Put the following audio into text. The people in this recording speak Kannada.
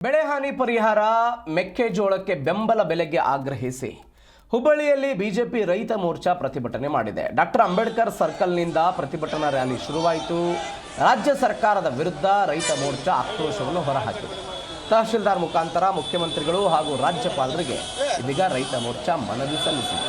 ಬೆಳೆ ಹಾನಿ ಪರಿಹಾರ ಮೆಕ್ಕೆಜೋಳಕ್ಕೆ ಬೆಂಬಲ ಬೆಲೆಗೆ ಆಗ್ರಹಿಸಿ ಹುಬ್ಬಳ್ಳಿಯಲ್ಲಿ ಬಿಜೆಪಿ ರೈತ ಮೋರ್ಚಾ ಪ್ರತಿಭಟನೆ ಮಾಡಿದೆ ಡಾಕ್ಟರ್ ಅಂಬೇಡ್ಕರ್ ಸರ್ಕಲ್ನಿಂದ ಪ್ರತಿಭಟನಾ ರ್ಯಾಲಿ ಶುರುವಾಯಿತು ರಾಜ್ಯ ಸರ್ಕಾರದ ವಿರುದ್ಧ ರೈತ ಮೋರ್ಚಾ ಆಕ್ರೋಶವನ್ನು ಹೊರಹಾಕಿದೆ ತಹಶೀಲ್ದಾರ್ ಮುಖಾಂತರ ಮುಖ್ಯಮಂತ್ರಿಗಳು ಹಾಗೂ ರಾಜ್ಯಪಾಲರಿಗೆ ಇದೀಗ ರೈತ ಮೋರ್ಚಾ ಮನವಿ ಸಲ್ಲಿಸಿದೆ